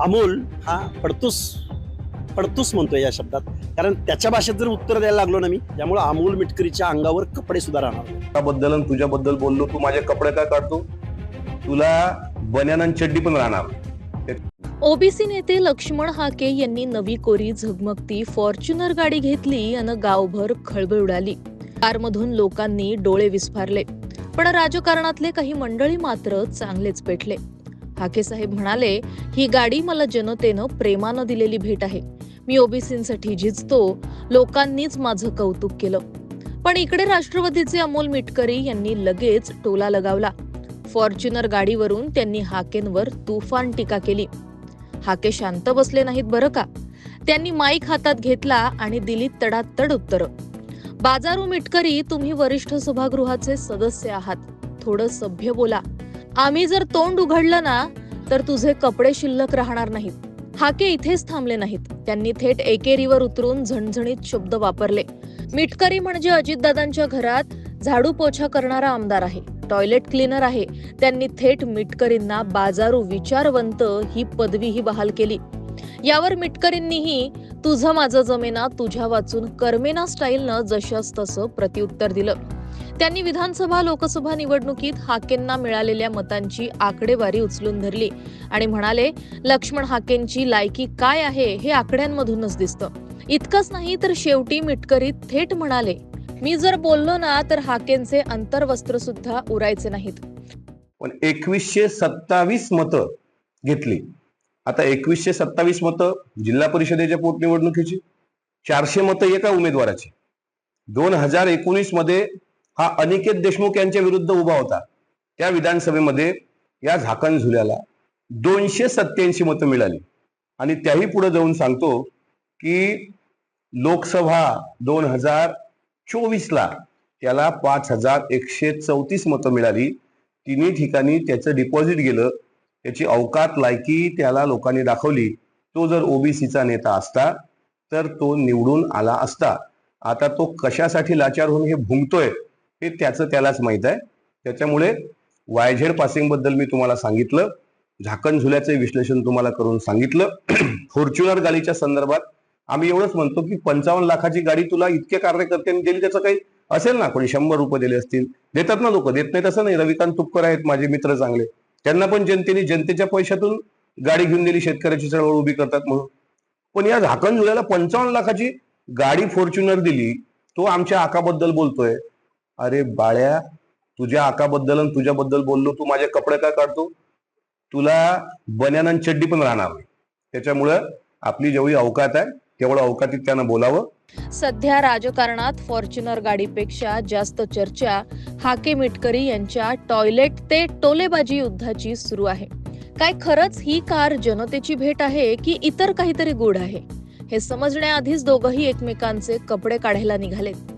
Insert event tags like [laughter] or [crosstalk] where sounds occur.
अमोल हा पडतूस पडतूस म्हणतोय या शब्दात. कारण त्याच्या भाषेत जर उत्तर द्यायला लागलो ना मी त्यामुळे अमोल मिटकरीच्या अंगावर कपडे सुद्धा राहणार. त्याबद्दल आणि तुझ्याबद्दल बोललो तू माझे कपडे काय काढतो? तुला बन्यान चड्डी पण राहणार. ओबीसी नेते लक्ष्मण हाके यांनी नवी कोरी झगमगती फॉर्च्युनर गाडी घेतली आणि गावभर खळबळ उडाली. कारमधून लोकांनी डोळे विस्फारले. पण राजकारणातले काही मंडळी मात्र चांगलेच पेटले. हाकेसाहेब म्हणाले ही गाडी मला जनतेनं प्रेमानं दिलेली भेट आहे. मी ओबीसींसाठी झिजतो. लोकांनीच माझं कौतुक केलं. पण इकडे राष्ट्रवादीचे अमोल मिटकरी यांनी लगेच टोला लगावला. फॉर्च्युनर गाडीवरून त्यांनी हाकेंवर तुफान टीका केली. हाके शांत बसले नाहीत बरं का? त्यांनी माईक हातात घेतला आणि दिली तडातड उत्तर. बाजारू मिटकरी तुम्ही वरिष्ठ सभागृहाचे सदस्य आहात. थोडं सभ्य बोला. आम्ही जर तोंड उघडलं ना तर तुझे कपडे शिल्लक राहणार नाहीत. हाके इथेच थांबले नाहीत. त्यांनी थेट एकेरीवर उतरून झणझणीत शब्द वापरले. मिटकरी म्हणजे अजितदादांच्या घरात झाडू पोछा करणारा आमदार आहे. टॉयलेट क्लीनर आहे. त्यांनी थेट मिटकरींना बाजारू विचारवंत ही पदवीही बहाल केली. यावर मिटकरींनीही तुझं माझं जमेना तुझ्या वाचून कर्मेना स्टाईलनं जशास तसं प्रत्युत्तर दिलं. त्यांनी विधानसभा लोकसभा निवडणुकीत हाकेंना मिळालेल्या मतांची आकडेवारी उचलून धरली आणि म्हणाले लक्ष्मण हाकेंची लायकी काय आहे हे आकड्यांमधूनच दिसतं. इतकंच नाही तर शेवटी मिटकरी थेट म्हणाले मी जर बोललो ना तर हाकेंचे अंतर्वस्त्र सुद्धा उरायचे नाहीत. पण एकवीसशे सत्तावीस मतं घेतली. आता एकवीसशे सत्तावीस मतं जिल्हा परिषदेच्या पोटनिवडणुकीची चारशे मतं एका उमेदवाराची. दोन हजार एकोणीसमध्ये हा अनिकेत देशमुख यांच्या विरुद्ध उभा होता. त्या विधानसभेमध्ये या झाकण झुल्याला दोनशे सत्याऐंशी मतं मिळाली. आणि त्याही पुढे जाऊन सांगतो की लोकसभा दोन हजार चोवीसला त्याला पाच हजार एकशे चौतीस मतं मिळाली. तिन्ही ठिकाणी त्याचं डिपॉझिट गेलं. त्याची अवकात लायकी त्याला लोकांनी दाखवली. तो जर ओबीसीचा नेता असता तर तो निवडून आला असता. आता तो कशासाठी लाचार होऊन हे भुंकतोय हे त्याचं त्यालाच माहीत आहे. त्याच्यामुळे वायझेड पासिंगबद्दल मी तुम्हाला सांगितलं. झाकण झुल्याचे विश्लेषण तुम्हाला करून सांगितलं. [clears throat] फॉर्च्युनर गाडीच्या संदर्भात आम्ही एवढंच म्हणतो की पंचावन्न लाखाची गाडी तुला इतके कार्यकर्त्यांनी दिली त्याचं काही असेल ना? कोणी शंभर रुपये दिले असतील. देतात ना लोक. देत नाही तसं नाही. रविकांत तुपकर आहेत माझे मित्र चांगले. त्यांना पण जनतेने जनतेच्या पैशातून गाडी घेऊन दिली. शेतकऱ्याची चळवळ उभी करतात म्हणून. पण या झाकण झुल्याला पंचावन्न लाखाची गाडी फॉर्च्युनर दिली तो आमच्या आकाबद्दल बोलतोय. अरे बाळ्या तुझ्या आकाबद्दल आणि तुझ्याबद्दल बोललो तू माझे कपडे काय काढतो? तुला बन्यान आणि चड्डी पण राहणार नाही. त्याच्यामुळं आपली जेवढी अवकात आहे तेवढं अवकातीत त्यानं बोलावं. सध्या राजकारणात फॉर्च्युनर गाडीपेक्षा जास्त चर्चा हाके मिटकरी यांच्या टॉयलेट ते टोलेबाजी युद्धाची सुरू आहे. काय खरंच ही कार जनतेची भेट आहे की इतर काहीतरी गुढ आहे? हे समजण्याआधीच दोघही एकमेकांचे कपडे काढायला निघालेत.